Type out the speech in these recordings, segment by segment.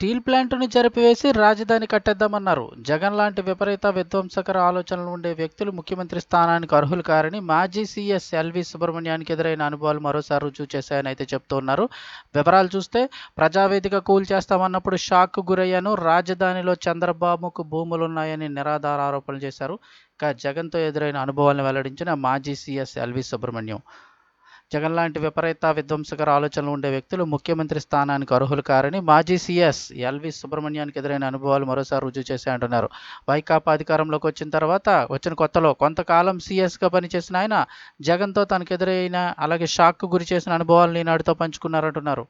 Steel ప్లాంట్ను జరిపివేసి రాజధాని కట్టేద్దామన్నారు. జగన్ లాంటి విపరీత విధ్వంసకర ఆలోచనలు ఉండే వ్యక్తులు ముఖ్యమంత్రి స్థానానికి అర్హులు కారని మాజీ సీఎస్ ఎల్వి సుబ్రహ్మణ్యానికి ఎదురైన అనుభవాలు మరోసారి రుజువు చేశాయని అయితే చెప్తున్నారు. వివరాలు చూస్తే ప్రజావేదిక కూల్ చేస్తామన్నప్పుడు షాక్ గురయ్యాను. రాజధానిలో చంద్రబాబుకు భూములున్నాయని నిరాధార ఆరోపణలు చేశారు. ఇక జగన్తో ఎదురైన అనుభవాలను వెల్లడించిన మాజీ సీఎస్ ఎల్వి సుబ్రహ్మణ్యం. జగన్ లాంటి విపరీత విధ్వంసకర ఆలోచనలు ఉండే వ్యక్తులు ముఖ్యమంత్రి స్థానానికి అర్హులు కారని మాజీ సీఎస్ ఎల్వి సుబ్రహ్మణ్యానికి ఎదురైన అనుభవాలు మరోసారి రుజువు చేశాయంటున్నారు వైకాపా అధికారంలోకి వచ్చిన తర్వాత వచ్చిన కొత్తలో కొంతకాలం సీఎస్గా పనిచేసిన ఆయన జగన్తో తనకు ఎదురైన అలాగే షాక్కు గురి చేసిన అనుభవాలను ఈనాడుతో పంచుకున్నారంటున్నారు.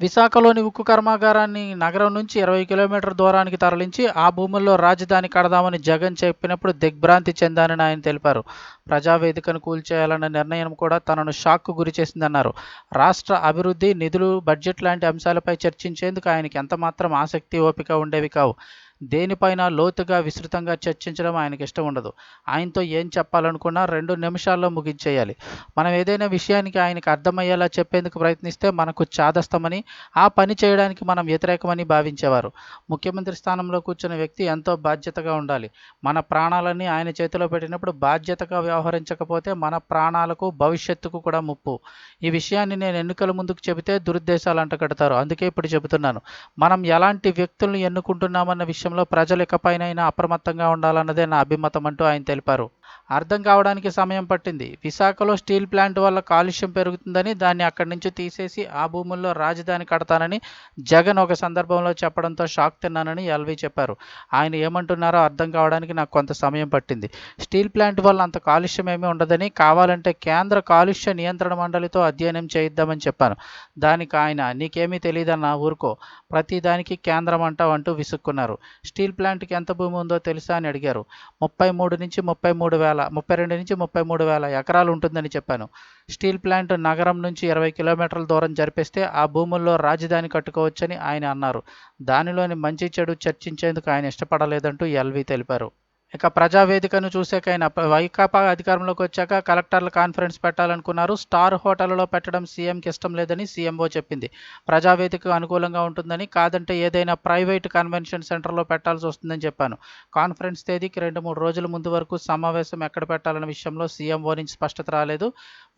విశాఖలోని ఉక్కు కర్మాగారాన్ని నగరం నుంచి ఇరవై కిలోమీటర్ దూరానికి తరలించి ఆ భూముల్లో రాజధాని కడదామని జగన్ చెప్పినప్పుడు దిగ్భ్రాంతి చెందానని ఆయన తెలిపారు. ప్రజావేదికను కూల్చేయాలన్న నిర్ణయం కూడా తనను షాక్కు గురి చేసిందన్నారు. రాష్ట్ర అభివృద్ధి నిధులు బడ్జెట్ లాంటి అంశాలపై చర్చించేందుకు ఆయనకి ఎంతమాత్రం ఆసక్తి ఓపిక ఉండేవి కావు. దేనిపైన లోతుగా విస్తృతంగా చర్చించడం ఆయనకి ఇష్టం ఉండదు. ఆయనతో ఏం చెప్పాలనుకున్నా రెండు నిమిషాల్లో ముగించేయాలి. మనం ఏదైనా విషయానికి ఆయనకు అర్థమయ్యేలా చెప్పేందుకు ప్రయత్నిస్తే మనకు చాదస్తమని ఆ పని చేయడానికి మనం వ్యతిరేకమని భావించేవారు. ముఖ్యమంత్రి స్థానంలో కూర్చున్న వ్యక్తి ఎంతో బాధ్యతగా ఉండాలి. మన ప్రాణాలన్నీ ఆయన చేతిలో పెట్టినప్పుడు బాధ్యతగా వ్యవహరించకపోతే మన ప్రాణాలకు భవిష్యత్తుకు కూడా ముప్పు. ఈ విషయాన్ని నేను ఎన్నికల ముందుకు చెబితే దురుద్దేశాలు అంటగడతారు. అందుకే ఇప్పుడు చెబుతున్నాను. మనం ఎలాంటి వ్యక్తులను ఎన్నుకుంటున్నామన్న విషయం విషయంలో ప్రజలు ఇకపైనైనా అప్రమత్తంగా ఉండాలన్నదే నా అభిమతం అంటూ ఆయన తెలిపారు. అర్థం కావడానికి సమయం పట్టింది. విశాఖలో స్టీల్ ప్లాంట్ వల్ల కాలుష్యం పెరుగుతుందని దాన్ని అక్కడి నుంచి తీసేసి ఆ భూముల్లో రాజధాని కడతానని జగన్ ఒక సందర్భంలో చెప్పడంతో షాక్ తిన్నానని ఎల్వి చెప్పారు. ఆయన ఏమంటున్నారో అర్థం కావడానికి నాకు కొంత సమయం పట్టింది. స్టీల్ ప్లాంట్ వల్ల అంత కాలుష్యం ఏమీ ఉండదని కావాలంటే కేంద్ర కాలుష్య నియంత్రణ మండలితో అధ్యయనం చేయిద్దామని చెప్పాను. దానికి ఆయన నీకేమీ తెలియదన్న ఊరుకో. ప్రతి దానికి కేంద్రం అంటావు అంటూ విసుక్కున్నారు. స్టీల్ ప్లాంట్కి ఎంత భూమి ఉందో తెలుసా అని అడిగారు. ముప్పై మూడు నుంచి ముప్పై మూడు వేల ముప్పై రెండు నుంచి ముప్పై మూడు వేల ఎకరాలు ఉంటుందని చెప్పాను. స్టీల్ ప్లాంట్ నగరం నుంచి ఇరవై కిలోమీటర్ల దూరం జరిపిస్తే ఆ భూముల్లో రాజధాని కట్టుకోవచ్చని ఆయన అన్నారు. దానిలోని మంచి చెడు చర్చించేందుకు ఆయన ఇష్టపడలేదంటూ ఎల్వి తెలిపారు. ఇక ప్రజావేదికను చూసేకైనా వైకాపా అధికారంలోకి వచ్చాక కలెక్టర్ల కాన్ఫరెన్స్ పెట్టాలనుకున్నారు. స్టార్ హోటల్లో పెట్టడం సీఎంకి ఇష్టం లేదని సీఎంఓ చెప్పింది. ప్రజావేదిక అనుకూలంగా ఉంటుందని కాదంటే ఏదైనా ప్రైవేట్ కన్వెన్షన్ సెంటర్లో పెట్టాల్సి వస్తుందని చెప్పాను. కాన్ఫరెన్స్ తేదీకి రెండు మూడు రోజుల ముందు వరకు సమావేశం ఎక్కడ పెట్టాలన్న విషయంలో సీఎంఓ నుంచి స్పష్టత రాలేదు.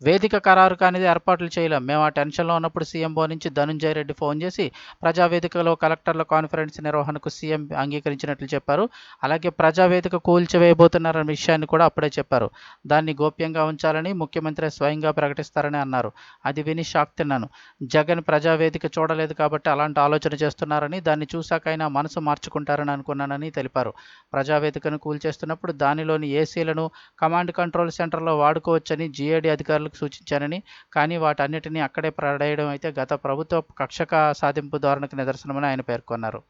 వేదిక ఖరారు కానిది ఏర్పాట్లు చేయలేం. మేము ఆ టెన్షన్లో ఉన్నప్పుడు సీఎంఓ నుంచి ధనుంజయ రెడ్డి ఫోన్ చేసి ప్రజావేదికలో కలెక్టర్ల కాన్ఫరెన్స్ నిర్వహణకు సీఎం అంగీకరించినట్లు చెప్పారు. అలాగే ప్రజావేదిక కూల్చివేయబోతున్నారన్న విషయాన్ని కూడా అప్పుడే చెప్పారు. దాన్ని గోప్యంగా ఉంచాలని ముఖ్యమంత్రి స్వయంగా ప్రకటిస్తారని అన్నారు. అది విని షాక్ తిన్నాను. జగన్ ప్రజావేదిక చూడలేదు కాబట్టి అలాంటి ఆలోచన చేస్తున్నారని దాన్ని చూశాకైనా మనసు మార్చుకుంటారని అనుకున్నానని తెలిపారు. ప్రజావేదికను కూల్చేస్తున్నప్పుడు దానిలోని ఏసీలను కమాండ్ కంట్రోల్ సెంటర్లో వాడుకోవచ్చని జీఏడీ అధికారులకు సూచించానని కానీ వాటన్నిటినీ అక్కడే పడేయడం అయితే గత ప్రభుత్వ కక్షక సాధింపు ధోరణికి నిదర్శనమని ఆయన పేర్కొన్నారు.